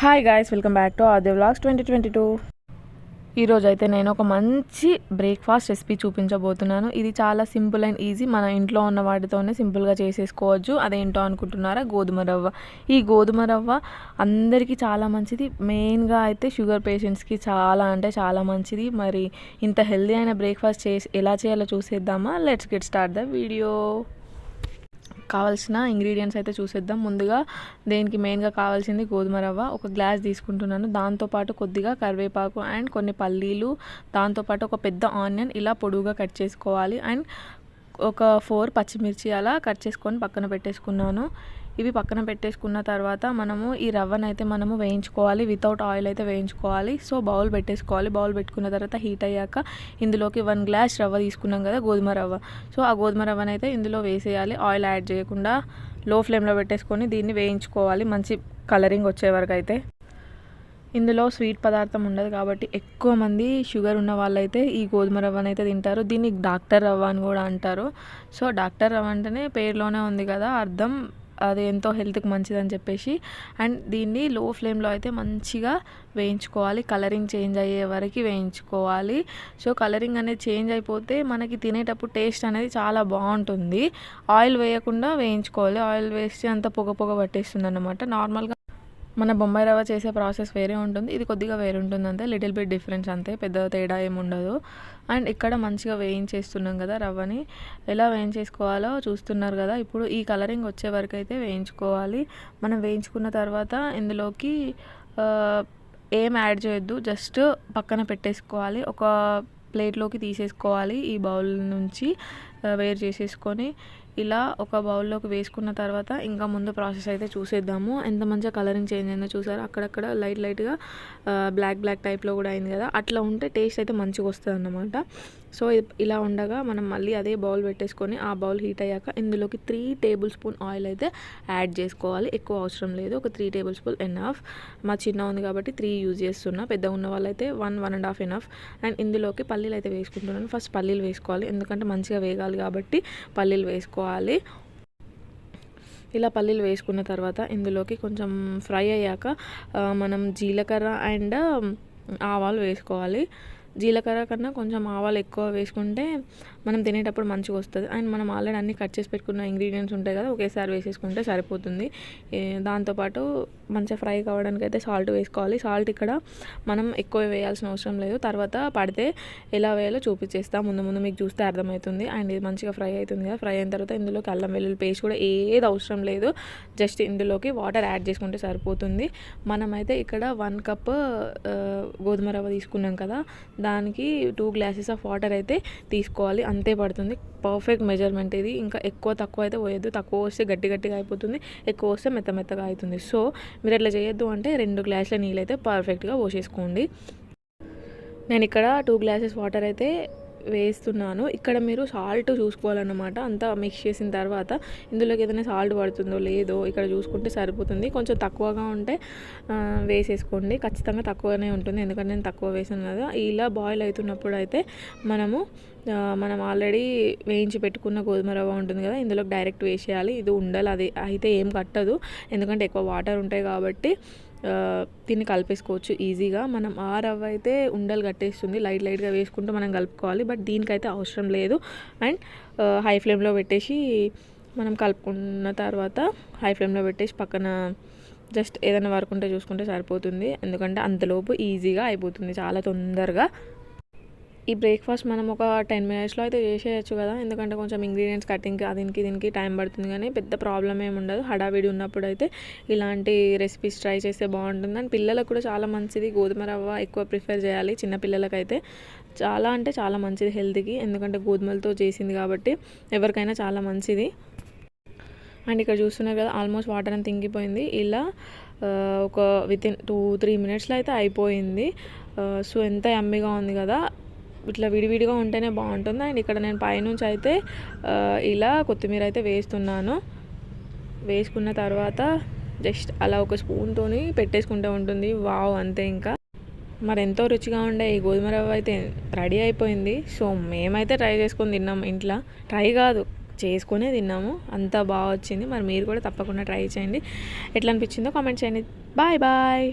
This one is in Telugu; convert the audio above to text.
Hi guys welcome back to Aadya vlogs twenty twenty two ఈరోజు అయితే నేను ఒక మంచి బ్రేక్ఫాస్ట్ రెసిపీ చూపించబోతున్నాను. ఇది చాలా సింపుల్ అండ్ ఈజీ మన ఇంట్లో ఉన్న వాటితోనే సింపుల్గా చేసేసుకోవచ్చు. అదేంటో అనుకుంటున్నారా? గోధుమ రవ్వ. ఈ గోధుమ రవ్వ అందరికీ చాలా మంచిది. మెయిన్గా అయితే షుగర్ పేషెంట్స్కి చాలా అంటే చాలా మంచిది. మరి ఇంత హెల్దీ అయిన బ్రేక్ఫాస్ట్ చేసి ఎలా చేయాలో చూసేద్దామా? Let's get start the video కావాల్సిన ఇంగ్రీడియంట్స్ అయితే చూసేద్దాం. ముందుగా దేనికి మెయిన్గా కావాల్సింది గోధుమ రవ్వ. ఒక గ్లాస్ తీసుకుంటున్నాను. దాంతోపాటు కొద్దిగా కరివేపాకు అండ్ కొన్ని పల్లీలు. దాంతోపాటు ఒక పెద్ద ఆనియన్ ఇలా పొడువుగా కట్ చేసుకోవాలి. అండ్ ఒక ఫోర్ పచ్చిమిర్చి అలా కట్ చేసుకొని పక్కన పెట్టేసుకున్నాను. ఇవి పక్కన పెట్టేసుకున్న తర్వాత మనము ఈ రవ్వను అయితే మనము వేయించుకోవాలి. వితౌట్ ఆయిల్ అయితే వేయించుకోవాలి. సో బౌల్ పెట్టేసుకోవాలి. బౌల్ పెట్టుకున్న తర్వాత హీట్ అయ్యాక ఇందులోకి వన్ గ్లాస్ రవ్వ తీసుకున్నాం కదా గోధుమ రవ్వ. సో ఆ గోధుమ రవ్వను అయితే ఇందులో వేసేయాలి. ఆయిల్ యాడ్ చేయకుండా లో ఫ్లేమ్లో పెట్టేసుకొని దీన్ని వేయించుకోవాలి. మంచి కలరింగ్ వచ్చే వరకు అయితే. ఇందులో స్వీట్ పదార్థం ఉండదు కాబట్టి ఎక్కువ మంది షుగర్ ఉన్న వాళ్ళైతే ఈ గోధుమ రవ్వను అయితే తింటారు. దీన్ని డాక్టర్ రవ్వ అని కూడా అంటారు. సో డాక్టర్ రవ్వ అంటేనే పేరులోనే ఉంది కదా అర్థం. అది ఎంతో హెల్త్కి మంచిదని చెప్పేసి అండ్ దీన్ని లో ఫ్లేమ్లో అయితే మంచిగా వేయించుకోవాలి. కలరింగ్ చేంజ్ అయ్యే వరకు వేయించుకోవాలి. సో కలరింగ్ అనేది చేంజ్ అయిపోతే మనకి తినేటప్పుడు టేస్ట్ అనేది చాలా బాగుంటుంది. ఆయిల్ వేయకుండా వేయించుకోవాలి. ఆయిల్ వేస్తే అంత పొగ పొగ పట్టేస్తుంది అన్నమాట నార్మల్గా మన బొంబాయి రవ్వ చేసే ప్రాసెస్ వేరే ఉంటుంది. ఇది కొద్దిగా వేరే ఉంటుంది అంతే. లిటిల్ బిట్ డిఫరెన్స్ అంతే. పెద్ద తేడా ఏమి ఉండదు. అండ్ ఇక్కడ మంచిగా వేయించేస్తున్నాం కదా రవ్వని. ఎలా వేయించేసుకోవాలో చూస్తున్నారు కదా. ఇప్పుడు ఈ కలరింగ్ వచ్చే వరకు అయితే వేయించుకోవాలి. మనం వేయించుకున్న తర్వాత ఇందులోకి ఏం యాడ్ చేయొద్దు. జస్ట్ పక్కన పెట్టేసుకోవాలి. ఒక ప్లేట్లోకి తీసేసుకోవాలి ఈ బౌల్ నుంచి. వేరు చేసేసుకొని ఇలా ఒక బౌల్లోకి వేసుకున్న తర్వాత ఇంకా ముందు ప్రాసెస్ అయితే చూసేద్దాము. ఎంత మంచిగా కలరింగ్ చేంజ్ అయిందో చూసారు? అక్కడక్కడ లైట్ లైట్గా బ్లాక్ బ్లాక్ టైప్లో కూడా అయింది కదా. అట్లా ఉంటే టేస్ట్ అయితే మంచిగా వస్తుంది అన్నమాట సో ఇలా ఉండగా మనం మళ్ళీ అదే బౌల్ పెట్టేసుకొని ఆ బౌల్ హీట్ అయ్యాక ఇందులోకి త్రీ టేబుల్ స్పూన్ ఆయిల్ అయితే యాడ్ చేసుకోవాలి. ఎక్కువ అవసరం లేదు. ఒక త్రీ టేబుల్ స్పూన్ ఎనఫ్. మా చిన్న ఉంది కాబట్టి త్రీ యూజ్ చేస్తున్నా. పెద్ద ఉన్న వాళ్ళైతే one one and half enough. And ఇందులోకి పల్లీలు అయితే వేసుకుంటున్నాను. ఫస్ట్ పల్లీలు వేసుకోవాలి. ఎందుకంటే మంచిగా వేగాలి కాబట్టి పల్లీలు వేసుకోవాలి. ఇలా పల్లీలు వేసుకున్న తర్వాత ఇందులోకి కొంచెం ఫ్రై అయ్యాక మనం జీలకర్ర అండ్ ఆవాలు వేసుకోవాలి. జీలకర్ర కన్నా కొంచెం ఆవాలు ఎక్కువ వేసుకుంటే మనం తినేటప్పుడు మంచిగా వస్తుంది. అండ్ మనం ఆల్రెడీ అన్ని కట్ చేసి పెట్టుకున్న ఇంగ్రీడియంట్స్ ఉంటాయి కదా ఒకేసారి వేసేసుకుంటే సరిపోతుంది. దాంతోపాటు మంచిగా ఫ్రై కావడానికి అయితే సాల్ట్ వేసుకోవాలి. సాల్ట్ ఇక్కడ మనం ఎక్కువ వేయాల్సిన అవసరం లేదు. తర్వాత పడితే ఎలా వేయాలో చూపించేస్తాం. ముందు ముందు మీకు చూస్తే అర్థమవుతుంది. అండ్ ఇది మంచిగా ఫ్రై అవుతుంది కదా ఫ్రై అయిన తర్వాత ఇందులోకి అల్లం వెల్లుల్లి పేస్ట్ కూడా ఏది అవసరం లేదు. జస్ట్ ఇందులోకి వాటర్ యాడ్ చేసుకుంటే సరిపోతుంది. మనమైతే ఇక్కడ వన్ కప్ గోధుమ రవ్వ తీసుకున్నాం కదా దానికి టూ గ్లాసెస్ ఆఫ్ వాటర్ అయితే తీసుకోవాలి. అంతే పడుతుంది. పర్ఫెక్ట్ మెజర్మెంట్ ఇది. ఇంకా ఎక్కువ తక్కువ అయితే పోయొద్దు. తక్కువ వస్తే గట్టి గట్టిగా అయిపోతుంది. ఎక్కువ వస్తే మెత్త మెత్తగా అవుతుంది. సో మీరు ఎట్లా చేయొద్దు అంటే రెండు గ్లాసుల నీళ్ళు అయితే పర్ఫెక్ట్గా పోసేసుకోండి. నేను ఇక్కడ టూ గ్లాసెస్ వాటర్ అయితే వేస్తున్నాను. ఇక్కడ మీరు సాల్ట్ చూసుకోవాలన్నమాట. అంతా మిక్స్ చేసిన తర్వాత ఇందులోకి ఏదైనా సాల్ట్ పడుతుందో లేదో ఇక్కడ చూసుకుంటే సరిపోతుంది. కొంచెం తక్కువగా ఉంటే వేసేసుకోండి. ఖచ్చితంగా తక్కువనే ఉంటుంది. ఎందుకంటే నేను తక్కువ వేసాను కదా. ఇలా బాయిల్ అవుతున్నప్పుడు అయితే మనము మనం ఆల్రెడీ వేయించి పెట్టుకున్న గోధుమ రవ్వ ఉంటుంది కదా. ఇందులోకి డైరెక్ట్ వేసేయాలి. ఇది ఉండాలి. అది అయితే ఏం కట్టదు. ఎందుకంటే ఎక్కువ వాటర్ ఉంటాయి కాబట్టి దీన్ని కలిపేసుకోవచ్చు ఈజీగా. మనం ఆ రవ్వ అయితే ఉండలు కట్టేస్తుంది. లైట్ లైట్గా వేసుకుంటూ మనం కలుపుకోవాలి. బట్ దీనికైతే అవసరం లేదు. అండ్ హై ఫ్లేమ్లో పెట్టేసి మనం కలుపుకున్న తర్వాత హై ఫ్లేమ్లో పెట్టేసి పక్కన జస్ట్ ఏదైనా వర్క్ ఉంటే చూసుకుంటే సరిపోతుంది. ఎందుకంటే అంతలోపు ఈజీగా అయిపోతుంది. చాలా తొందరగా ఈ బ్రేక్ఫాస్ట్ మనం ఒక టెన్ మినిట్స్లో అయితే చేసేయచ్చు కదా. ఎందుకంటే కొంచెం ఇంగ్రీడియంట్స్ కటింగ్కి దీనికి దీనికి టైం పడుతుంది కానీ పెద్ద ప్రాబ్లం ఏమి ఉండదు. హడావిడి ఉన్నప్పుడు అయితే ఇలాంటి రెసిపీస్ ట్రై చేస్తే బాగుంటుంది. అండ్ పిల్లలకు కూడా చాలా మంచిది. గోధుమ రవ్వ ఎక్కువ ప్రిఫర్ చేయాలి చిన్న పిల్లలకైతే. చాలా అంటే చాలా మంచిది హెల్త్కి. ఎందుకంటే గోధుమలతో చేసింది కాబట్టి ఎవరికైనా చాలా మంచిది. అండ్ ఇక్కడ చూస్తున్నారు కదా ఆల్మోస్ట్ వాటర్ అని తింగిపోయింది ఇలా ఒక విత్ ఇన్ టూ త్రీ మినిట్స్లో అయితే అయిపోయింది. సో ఎంత ఎమ్మిగా ఉంది కదా. ఇట్లా విడివిడిగా ఉంటేనే బాగుంటుంది. అండ్ ఇక్కడ నేను పైనుంచి అయితే ఇలా కొత్తిమీర అయితే వేస్తున్నాను. వేసుకున్న తర్వాత జస్ట్ అలా ఒక స్పూన్తోని పెట్టేసుకుంటూ ఉంటుంది. వావ్ అంతే ఇంకా. మరి ఎంతో రుచిగా ఉండే ఈ గోధుమ రవ్వ అయితే రెడీ అయిపోయింది. సో మేమైతే ట్రై చేసుకొని తిన్నాం ఇంట్లో. ట్రై కాదు చేసుకునే తిన్నాము. అంత బాగా వచ్చింది. మరి మీరు కూడా తప్పకుండా ట్రై చేయండి. ఎట్లా అనిపించిందో కామెంట్ చేయండి. Bye bye.